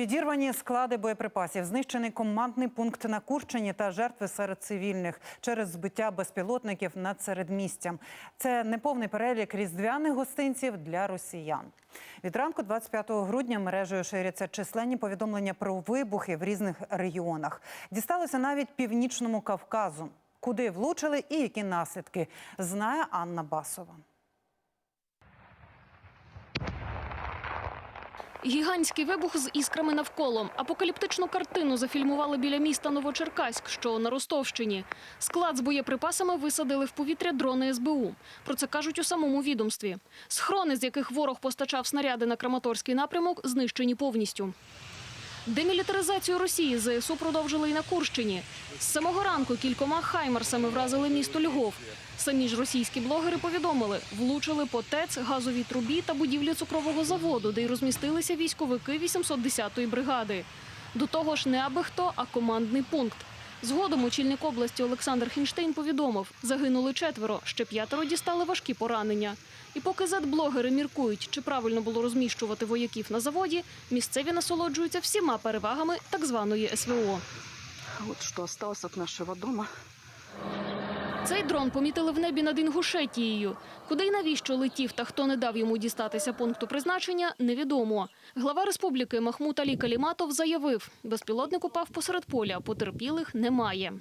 Підірвані склади боєприпасів, знищений командний пункт на Курщині та жертви серед цивільних через збиття безпілотників над середмістям. Це неповний перелік різдвяних гостинців для росіян. Від ранку 25 грудня мережею ширяться численні повідомлення про вибухи в різних регіонах. Дісталося навіть північному Кавказу. Куди влучили і які наслідки, знає Анна Басова. Гігантський вибух з іскрами навколо. Апокаліптичну картину зафільмували біля міста Новочеркаськ, що на Ростовщині. Склад з боєприпасами висадили в повітря дрони СБУ. Про це кажуть у самому відомстві. Схрони, з яких ворог постачав снаряди на Краматорський напрямок, знищені повністю. Демілітаризацію Росії ЗСУ продовжили і на Курщині. З самого ранку кількома хаймерсами вразили місто Львов. Самі ж російські блогери повідомили, влучили по ТЕЦ, газовій трубі та будівлі цукрового заводу, де й розмістилися військовики 810-ї бригади. До того ж, не аби хто, а командний пункт. Згодом очільник області Олександр Хінштейн повідомив, загинули четверо, ще п'ятеро дістали важкі поранення. І поки зет-блогери міркують, чи правильно було розміщувати вояків на заводі, місцеві насолоджуються всіма перевагами так званої СВО. От що осталось від нашого дома. Цей дрон помітили в небі над Інгушетією. Куди й навіщо летів та хто не дав йому дістатися пункту призначення, невідомо. Глава республіки Махмут Алі Каліматов заявив, безпілотник упав посеред поля, потерпілих немає.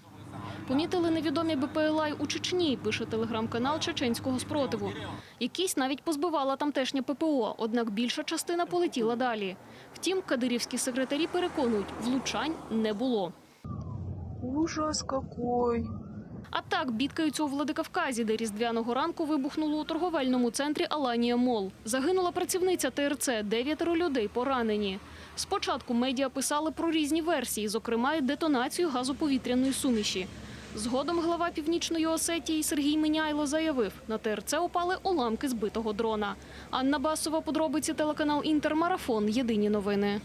Помітили невідомі БПЛА у Чечні, пише телеграм-канал чеченського спротиву. Якісь навіть позбивала тамтешня ППО, однак більша частина полетіла далі. Втім, кадирівські секретарі переконують, влучань не було. Ужас какой. А так бідкаються у Владикавказі, де різдвяного ранку вибухнуло у торговельному центрі Аланія Мол. Загинула працівниця ТРЦ, дев'ятеро людей поранені. Спочатку медіа писали про різні версії, зокрема й детонацію газоповітряної суміші. Згодом глава Північної Осетії Сергій Миняйло заявив, на ТРЦ упали уламки збитого дрона. Анна Басова, подробиці телеканал Інтермарафон. Єдині новини.